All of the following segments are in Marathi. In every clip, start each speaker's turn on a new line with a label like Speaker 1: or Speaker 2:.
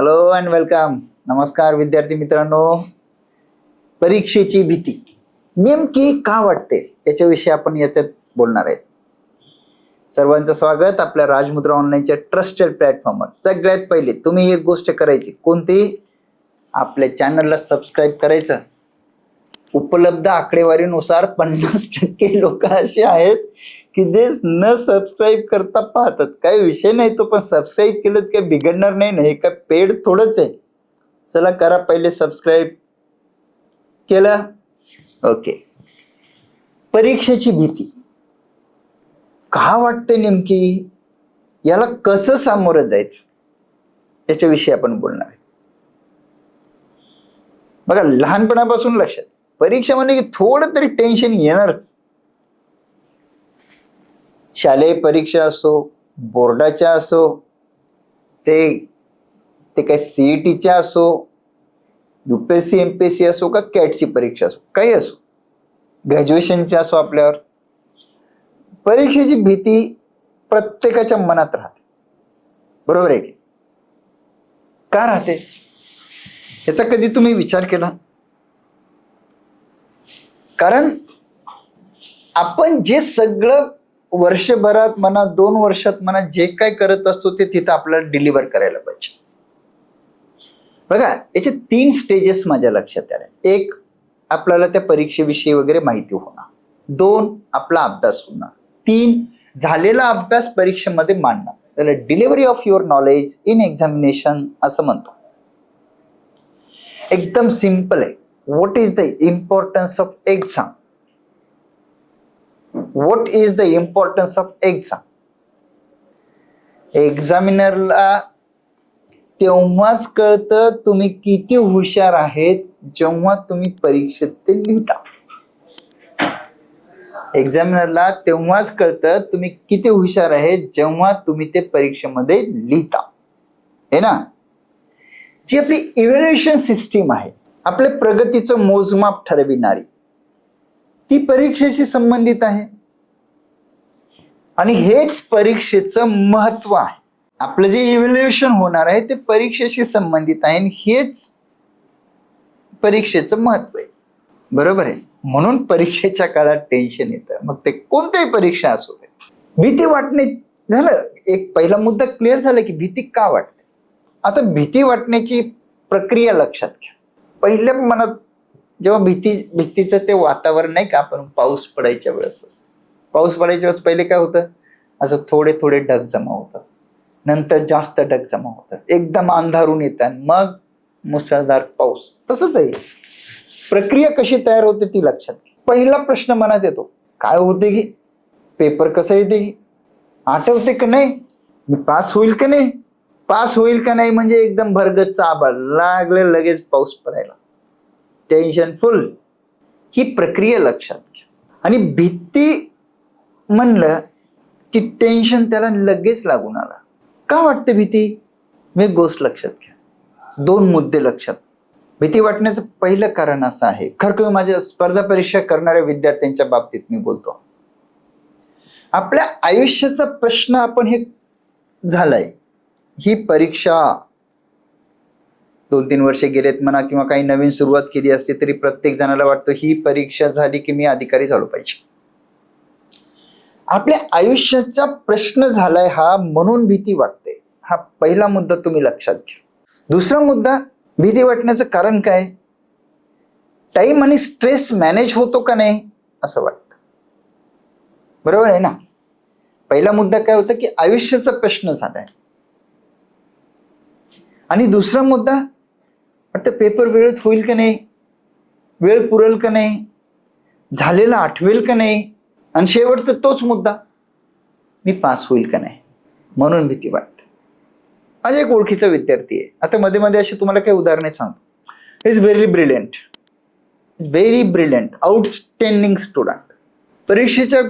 Speaker 1: हॅलो अँड वेलकम नमस्कार विद्यार्थी मित्रांनो. परीक्षेची भीती. नेमकी का वाटते? याच्याविषयी आपण याच्यात बोलणार आहे. सर्वांचं स्वागत आपल्या राजमुद्रा ऑनलाईनच्या ट्रस्टेड प्लॅटफॉर्मवर. सगळ्यात पहिले तुम्ही एक गोष्ट करायची. कोणती? आपल्या चॅनलला सबस्क्राईब करायचं. उपलब्ध आकडेवारीनुसार पन्नास टक्के लोक असे आहेत की जे न सबस्क्राईब करता पाहतात. काही विषय नाही तो पण सबस्क्राईब केलं काही बिघडणार नाही ना हे काय पेड थोडंच आहे. चला करा पहिले सबस्क्राईब केलं? ओके परीक्षेची भीती. का वाटते नेमकी? याला कसं सामोरं जायचं? याच्याविषयी आपण बोलणार आहे. बघा लहानपणापासून लक्षात. परीक्षा म्हणजे की थोडं तरी टेन्शन येणारच. शालेय परीक्षा असो बोर्डाच्या असो ते ते काय सीईटीच्या असो युपीएससी एमपीएससी असो का कॅटची परीक्षा असो काही असो. ग्रॅज्युएशनची असो आपल्यावर. परीक्षेची भीती प्रत्येकाच्या मनात राहते. बरोबर आहे की? का राहते? याचा कधी तुम्ही विचार केला? कारण आपण जे सगळं वर्षभरात म्हणा दोन वर्षात म्हणा जे काय करत असतो ते तिथं आपल्याला डिलिव्हर करायला पाहिजे. बघा याचे तीन स्टेजेस माझ्या लक्षात आल्या. एक आपल्याला त्या परीक्षेविषयी वगैरे माहिती होणार. दोन आपला अभ्यास होणार. तीन झालेला अभ्यास परीक्षेमध्ये मांडणं त्याला delivery of your knowledge in examination असं म्हणतो. एकदम सिंपल आहे. What is the importance of exam what is the importance of exam एक्झामिनरला तेव्हाच कळतं तुम्ही किती हुशार आहेत जेव्हा तुम्ही परीक्षेत ते लिहिता एक्झामिनरला तेव्हाच कळतं तुम्ही किती हुशार आहेत जेव्हा तुम्ही ते परीक्षेमध्ये लिहिता. हे ना? जी आपली इव्हॅल्युएशन सिस्टीम आहे आपल्या प्रगतीचं मोजमाप ठरविणारी. ती परीक्षेशी संबंधित आहे. आणि हेच परीक्षेचं महत्त्व आहे. आपलं जे इव्हॅल्युएशन होणार आहे ते परीक्षेशी संबंधित आहे. आणि हेच परीक्षेचं महत्त्व आहे. बरोबर आहे? म्हणून परीक्षेच्या काळात टेन्शन येतं. मग ते कोणत्याही परीक्षा असू दे. भीती वाटणे झालं. एक पहिला मुद्दा क्लिअर झाला की भीती का वाटते? आता भीती वाटण्याची प्रक्रिया लक्षात घ्या. पहिल्या मनात जेव्हा भीती भीतीचं ते वातावरण नाही का आपण पाऊस पडायच्या वेळेस पाऊस पडायच्या वेळेस पहिले काय होतं? असं थोडे थोडे ढग जमा होतात. नंतर जास्त ढग जमा होतात. एकदम अंधारून येतात. मग मुसळधार पाऊस. तसंच आहे. प्रक्रिया कशी तयार होते ती लक्षात पहिला प्रश्न मनात येतो. काय होते की पेपर कसं येते की आठवते का नाही? मी पास होईल का नाही? पास होईल का नाही? म्हणजे एकदम भरगतचा आभाळ. लागले लगेच पाऊस पडायला. टेन्शनफुल ही प्रक्रिया लक्षात घ्या. आणि भीती म्हणलं की टेन्शन त्याला लगेच लागून आला. का वाटते भीती? मी गोष्ट लक्षात घ्या. दोन मुद्दे लक्षात. भीती वाटण्याचं पहिलं कारण असं आहे. खरं माझ्या स्पर्धा परीक्षा करणाऱ्या विद्यार्थ्यांच्या बाबतीत मी बोलतो. आपल्या आयुष्याचा प्रश्न आपण हे झालाय. ही परीक्षा दोन तीन वर्षे गेलेत म्हणा किंवा काही नवीन सुरुवात केली असली तरी प्रत्येक जणाला वाटतं ही परीक्षा झाली की मी अधिकारी झालो पाहिजे. आपल्या आयुष्याचा प्रश्न झालाय हा म्हणून भीती वाटते. हा पहिला मुद्दा तुम्ही लक्षात घ्या. दुसरा मुद्दा भीती वाटण्याचं कारण काय? टाइम आणि स्ट्रेस मॅनेज होतो का नाही असं वाटतं. बरोबर आहे ना? पहिला मुद्दा काय होता की आयुष्याचा प्रश्न झालाय. आणि दुसरा मुद्दा वाटतं पेपर वेळेत होईल का नाही? वेळ पुरेल का नाही? झालेला आठवेल का नाही? आणि शेवटचा तोच मुद्दा मी पास होईल का नाही? म्हणून भीती वाटते. माझ्या एक ओळखीचा विद्यार्थी आहे. आता मध्ये मध्ये अशी तुम्हाला काही उदाहरणे सांगतो. Is very brilliant very brilliant outstanding student परीक्षेच्या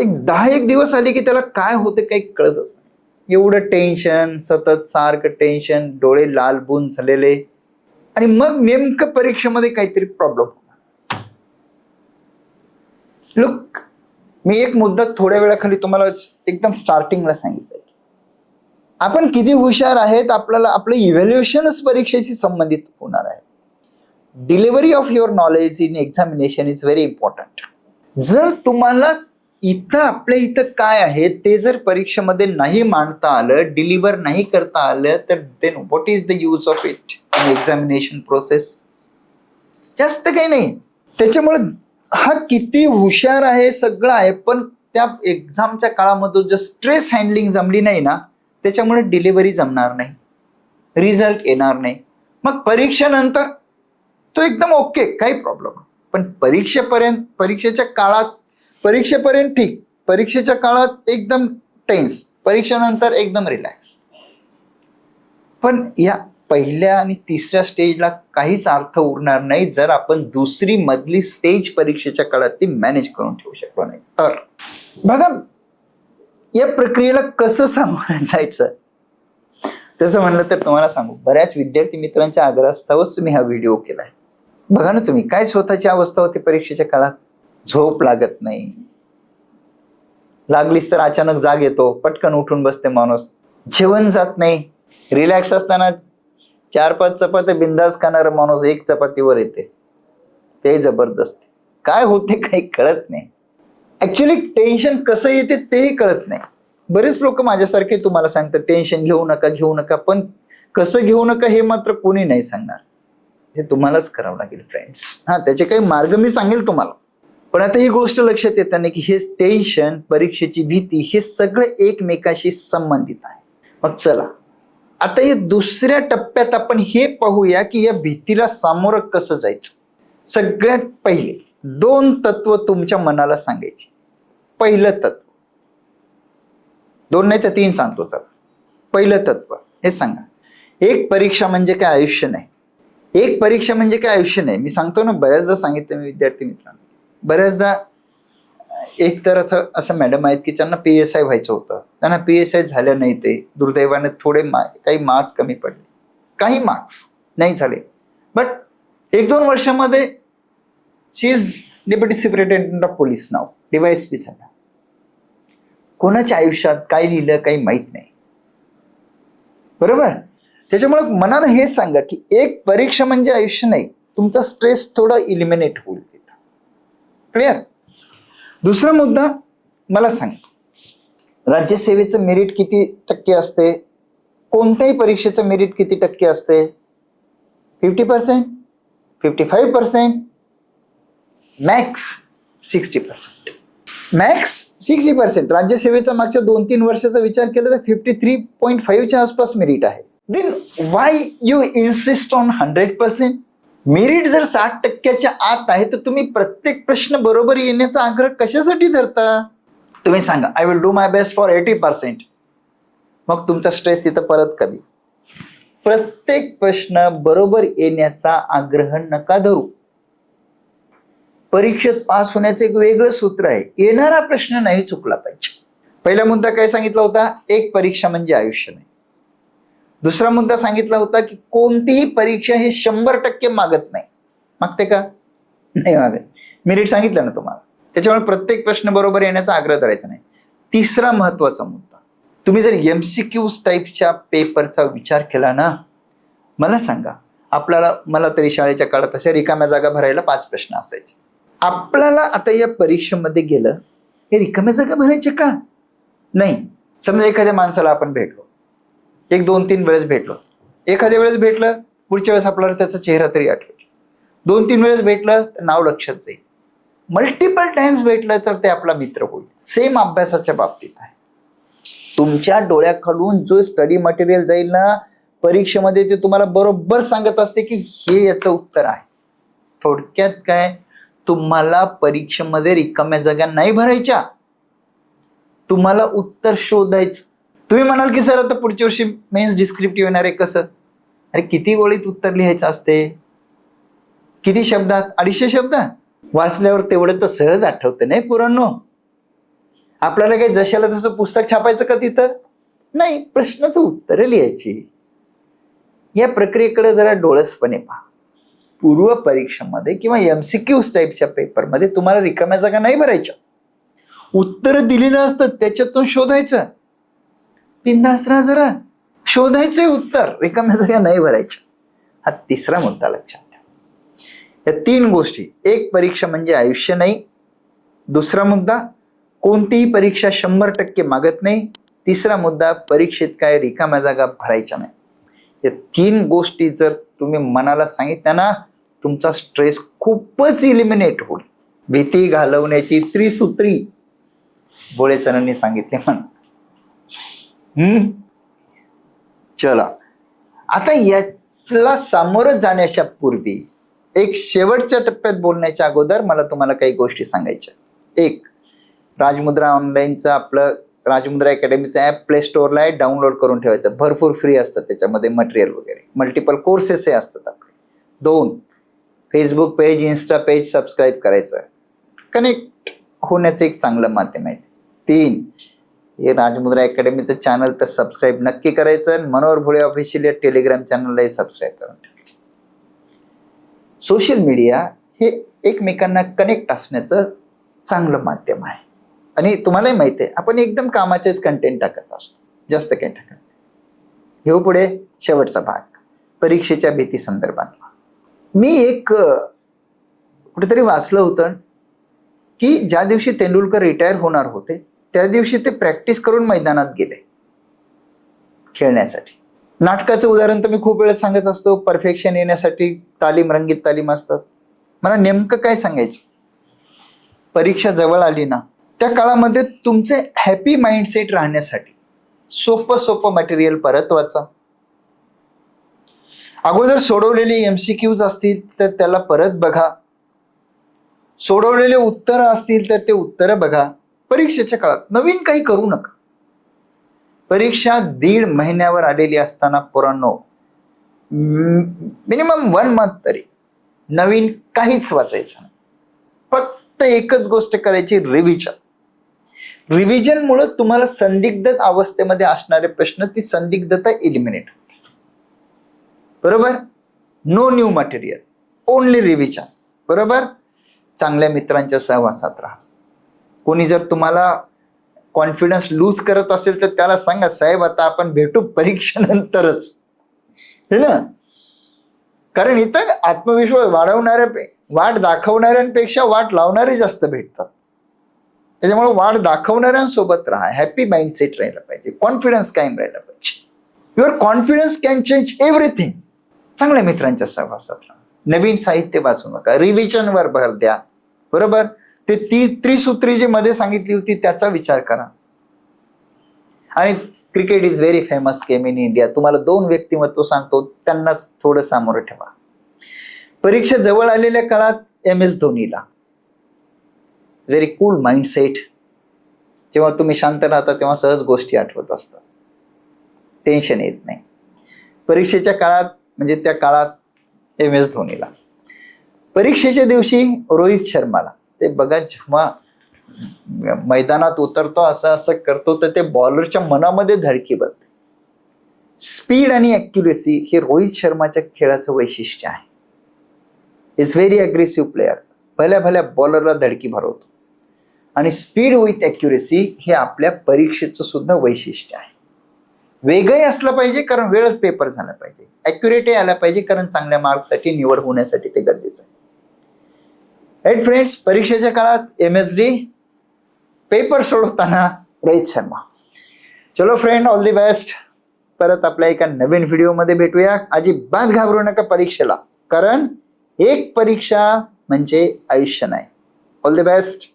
Speaker 1: एक दहा एक दिवस आले की त्याला काय होते काही कळतच नाही. एवढं टेन्शन सतत सारखं टेन्शन डोळे लालबून झालेले. आणि मग नेमकं परीक्षेमध्ये काहीतरी प्रॉब्लेम होणार. लुक मी एक मुद्दा थोड्या वेळाखाली तुम्हाला एकदम स्टार्टिंगला सांगितलं. आपण किती हुशार आहेत आपल्याला आपलं इव्हॅल्युएशनच परीक्षेशी संबंधित होणार आहे. Delivery of your knowledge in examination is very important जर तुम्हाला इथं आपल्या इथं काय आहे ते जर परीक्षेमध्ये नाही मांडता आलं डिलिव्हर नाही करता आलं तर then what is the use of it in examination process जास्त काही नाही. त्याच्यामुळे हा किती हुशार आहे सगळं आहे पण त्या एक्झामच्या काळामध्ये जो स्ट्रेस हँडलिंग जमली नाही ना त्याच्यामुळे डिलिव्हरी जमणार नाही. रिझल्ट येणार नाही. मग परीक्षेनंतर तो एकदम ओके काही प्रॉब्लेम पण परीक्षेपर्यंत परीक्षेच्या काळात परीक्षेपर्यंत ठीक. परीक्षेच्या काळात एकदम टेन्स परीक्षेनंतर एकदम रिलॅक्स पण या पहिल्या आणि तिसऱ्या स्टेजला काहीच अर्थ उरणार नाही जर आपण दुसरी मधली स्टेज परीक्षेच्या काळात ती मॅनेज करून ठेवू शकलो नाही. तर बघा या प्रक्रियेला कसं सांभाळायचं जायचं? तसं म्हणलं तर तुम्हाला सांगू बऱ्याच विद्यार्थी मित्रांच्या आग्रहास्तवच तुम्ही हा व्हिडिओ केलाय. बघा ना तुम्ही काय स्वतःची अवस्था होती परीक्षेच्या काळात? झोप लागत नाही. लागलीच तर अचानक जाग येतो पटकन उठून बसते माणूस. जेवण जात नाही. रिलॅक्स असताना चार पाच चपात्या बिंदास खाणारा माणूस एक चपातीवर येते. ते जबरदस्त. काय होते काही कळत नाही. ऍक्च्युली टेन्शन कसं येते तेही कळत नाही. बरेच लोक माझ्यासारखे तुम्हाला सांगतात टेन्शन घेऊ नका घेऊ नका. पण कसं घेऊ नका हे मात्र कोणी नाही सांगणार. हे तुम्हालाच करावं लागेल फ्रेंड्स हा त्याचे काही मार्ग मी सांगेल तुम्हाला. पण आता ही गोष्ट लक्षात येताना की हे टेन्शन परीक्षेची भीती हे सगळं एकमेकाशी संबंधित आहे. मग चला. आता या दुसऱ्या टप्प्यात आपण हे पाहूया की या भीतीला सामोरं कसं जायचं. सगळ्यात पहिले दोन तत्व तुमच्या मनाला सांगायचे. पहिलं तत्व. दोन नाही तर तीन सांगतो चला. पहिलं तत्व हे सांगा. एक परीक्षा म्हणजे काय आयुष्य नाही. एक परीक्षा म्हणजे काय आयुष्य नाही. मी सांगतो ना बऱ्याचदा सांगितलं मी विद्यार्थी मित्रांना. बऱ्याचदा एक तर असं असं मॅडम आहेत की त्यांना पी एस आय व्हायचं होतं. त्यांना पी एस आय झालं नाही ते. दुर्दैवाने थोडे मा काही मार्क्स कमी पडले. काही मार्क्स नाही झाले. बट एक दोन वर्षामध्ये she is deputy superintendent of police now D Y S P झाला. कोणाच्या आयुष्यात काय लिहिलं काही माहीत नाही. बरोबर? त्याच्यामुळे मनानं हे सांगा की एक परीक्षा म्हणजे आयुष्य नाही. तुमचा स्ट्रेस थोडा इलिमिनेट होईल. क्लिअर दुसरा मुद्दा मला सांग. राज्यसेवेचं मेरिट किती टक्के असते? कोणत्याही परीक्षेचं मेरिट किती टक्के असते? Fifty percent fifty five percent max sixty percent max sixty percent राज्यसेवेचा मागच्या दोन तीन वर्षाचा विचार केला तर फिफ्टी थ्री पॉईंट फाईव्हच्या आसपास मेरिट आहे. Then why you insist on hundred percent merit जर साठ टक्क्याच्या आत आहे तर तुम्ही प्रत्येक प्रश्न बरोबर येण्याचा आग्रह कशासाठी धरता? तुम्ही सांगा I will do my best for eighty percent मग तुमचा स्ट्रेस तिथं परत कमी. प्रत्येक प्रश्न बरोबर येण्याचा आग्रह नका धरू. परीक्षेत पास होण्याचं एक वेगळं सूत्र आहे येणारा प्रश्न नाही चुकला पाहिजे. पहिला मुद्दा काय सांगितला होता? एक परीक्षा म्हणजे आयुष्य नाही. दुसरा मुद्दा सांगितला होता की कोणतीही परीक्षा हे शंभर टक्के मागत नाही. मागते का? नाही मागत. मेरिट सांगितलं ना तुम्हाला. त्याच्यामुळे प्रत्येक प्रश्न बरोबर येण्याचा आग्रह करायचा नाही. तिसरा महत्त्वाचा मुद्दा. तुम्ही जर एम सी क्यूज टाईपच्या पेपरचा विचार केला ना मला सांगा आपल्याला मला तरी शाळेच्या काळात अशा रिकाम्या जागा भरायला पाच प्रश्न असायचे. आपल्याला आता या परीक्षेमध्ये गेलं हे रिकाम्या जागा भरायचे का? नाही. समजा एखाद्या माणसाला आपण भेटलो. एक दोन तीन वेळेस भेटलो. एखाद्या वेळेस भेटलं पुढच्या वेळेस आपल्याला त्याचा चेहरा तरी आठवेल. दोन तीन वेळेस भेटलं तर नाव लक्षात जाईल. मल्टिपल टाइम्स भेटलं तर ते आपला मित्र होईल. सेम अभ्यासाच्या बाबतीत आहे. तुमच्या डोळ्याखालून जो स्टडी मटेरियल जाईल ना परीक्षेमध्ये ते तुम्हाला बरोबर सांगत असते की हे याचं उत्तर आहे. थोडक्यात काय? तुम्हाला परीक्षेमध्ये रिकाम्या जागा नाही भरायच्या. तुम्हाला उत्तर शोधायचं. तुम्ही म्हणाल की सर आता पुढच्या वर्षी मेन्स डिस्क्रिप्टिव्ह येणार आहे कसं? अरे किती गोळीत उत्तर लिहायचं असते? किती शब्दात? अडीचशे शब्द? वाचल्यावर तेवढं तर सहज आठवतं नाही पुरांनो? आपल्याला काही जशाला तसं पुस्तक छापायचं का तिथं? नाही प्रश्नाचं उत्तर लिहायची. या प्रक्रियेकडे जरा डोळसपणे पहा. पूर्व परीक्षेमध्ये किंवा एमसीक्यूज टाईपच्या पेपरमध्ये तुम्हाला रिकाम्या जागा नाही भरायच्या. उत्तर दिलेलं असतं त्याच्यातून शोधायचं. बिंदास जरा शोधायचे उत्तर. रिकाम्या जागा नाही भरायच्या हा तिसरा मुद्दा लक्षात ठेवा. या तीन गोष्टी. एक परीक्षा म्हणजे आयुष्य नाही. दुसरा मुद्दा कोणतीही परीक्षा शंभर टक्के मागत नाही. तिसरा मुद्दा परीक्षेत काय रिकाम्या जागा भरायच्या नाही. या तीन गोष्टी जर तुम्ही मनाला सांगितल्या ना तुमचा स्ट्रेस खूपच इलिमिनेट होईल. भीती घालवण्याची त्रिसूत्री. बोळे सरांनी सांगितले म्हण हम्म? चला. आता याला सामोरं जाण्याच्या पूर्वी एक शेवटच्या टप्प्यात बोलण्याच्या अगोदर मला तुम्हाला काही गोष्टी सांगायच्या. एक राजमुद्रा ऑनलाईनचं आपलं राजमुद्रा अकॅडमीचं ॲप प्ले स्टोअरला आहे डाउनलोड करून ठेवायचं. भरपूर फ्री असतात त्याच्यामध्ये मटेरियल वगैरे. मल्टिपल कोर्सेसही असतात आपले. दोन Facebook page Insta page subscribe करायचं. कनेक्ट होण्याचं एक चांगलं माध्यम आहे. तीन हे राजमुद्रा अकॅडमीचं चॅनल तर सबस्क्राईब नक्की करायचं आणि मनोहर भोळे ऑफिशियल या टेलिग्राम चॅनललाही सबस्क्राईब करून ठेवायचं. सोशल मीडिया हे एकमेकांना कनेक्ट असण्याचं चांगलं माध्यम आहे. आणि तुम्हालाही माहिती आहे आपण एकदम कामाचेच कंटेंट टाकत असतो. जास्त काही टाकत घेऊ पुढे शेवटचा भाग. परीक्षेच्या भीती संदर्भातला मी एक कुठेतरी वाचलं होतं की ज्या दिवशी तेंडुलकर रिटायर होणार होते त्या दिवशी ते प्रॅक्टिस करून मैदानात गेले. खेळण्यासाठी. नाटकाचं उदाहरण तर मी खूप वेळेस सांगत असतो परफेक्शन येण्यासाठी तालीम रंगीत तालीम असतात. मला नेमकं काय सांगायचं? परीक्षा जवळ आली ना त्या काळामध्ये तुमचे हॅपी माइंडसेट राहण्यासाठी सोपं सोपं मटेरियल परत वाचा. अगोदर सोडवलेली एमसीक्यूज असतील तर त्याला परत बघा. सोडवलेले उत्तरं असतील तर ते उत्तरं बघा. परीक्षेच्या काळात नवीन काही करू नका. परीक्षा दीड महिन्यावर आलेली असताना पोरांनो मिनिमम वन मंथ तरी नवीन काहीच वाचायचं नाही. फक्त एकच गोष्ट करायची रिव्हिजन रिव्हिजनमुळे तुम्हाला संदिग्ध अवस्थेमध्ये असणारे प्रश्न ती संदिग्धता इलिमिनेट बरोबर? No new material only revision बरोबर? चांगल्या मित्रांच्या सहवासात राहा. कोणी जर तुम्हाला कॉन्फिडन्स लूज करत असेल तर त्याला सांगा साहेब आता आपण भेटू परीक्षेनंतरच. हे ना? कारण इथं आत्मविश्वास वाढवणाऱ्या वाट दाखवणाऱ्यांपेक्षा वाट लावणारे जास्त भेटतात. त्याच्यामुळे वाट दाखवणाऱ्यांसोबत राहा. हॅपी माइंडसेट राहिला पाहिजे. कॉन्फिडन्स कायम राहिला पाहिजे. Your confidence can change everything चांगल्या मित्रांच्या सहवासात राहा नवीन साहित्य वाचू नका. रिव्हिजनवर भर द्या. बरोबर? ते ती त्रिसूत्री जी मध्ये सांगितली होती त्याचा विचार करा. आणि cricket is very famous game in India तुम्हाला दोन व्यक्तिमत्व सांगतो त्यांनाच थोडं सामोरं ठेवा. परीक्षा जवळ आलेल्या काळात एम एस धोनीला. व्हेरी कूल माइंडसेट जेव्हा तुम्ही शांत राहता तेव्हा सहज गोष्टी आठवत असतात. टेन्शन येत नाही. परीक्षेच्या काळात म्हणजे त्या काळात एम एस धोनीला. परीक्षेच्या दिवशी रोहित शर्माला. ते बघा जेव्हा मैदानात उतरतो असं असं करतो तर ते बॉलरच्या मनामध्ये धडकी बसते स्पीड आणि ॲक्युरेसी हे रोहित शर्माच्या खेळाचं वैशिष्ट्य आहे. इज व्हेरी अग्रेसिव्ह प्लेअर भल्या भल्या बॉलरला धडकी भरवतो. आणि स्पीड विथ ॲक्युरेसी हे आपल्या परीक्षेचं सुद्धा वैशिष्ट्य आहे. वेगही असलं पाहिजे कारण वेळच पेपर झाला पाहिजे. ॲक्युरेटही आला पाहिजे कारण चांगल्या मार्क्ससाठी निवड होण्यासाठी ते गरजेचं आहे. राईट फ्रेंड्स परीक्षेच्या काळात एम एस डी पेपर सोडवताना रोहित शर्मा. चलो फ्रेंड ऑल दी बेस्ट परत आपल्या एका नवीन व्हिडिओमध्ये भेटूया. अजिबात घाबरू नका परीक्षेला. कारण एक परीक्षा म्हणजे आयुष्य नाही. All the best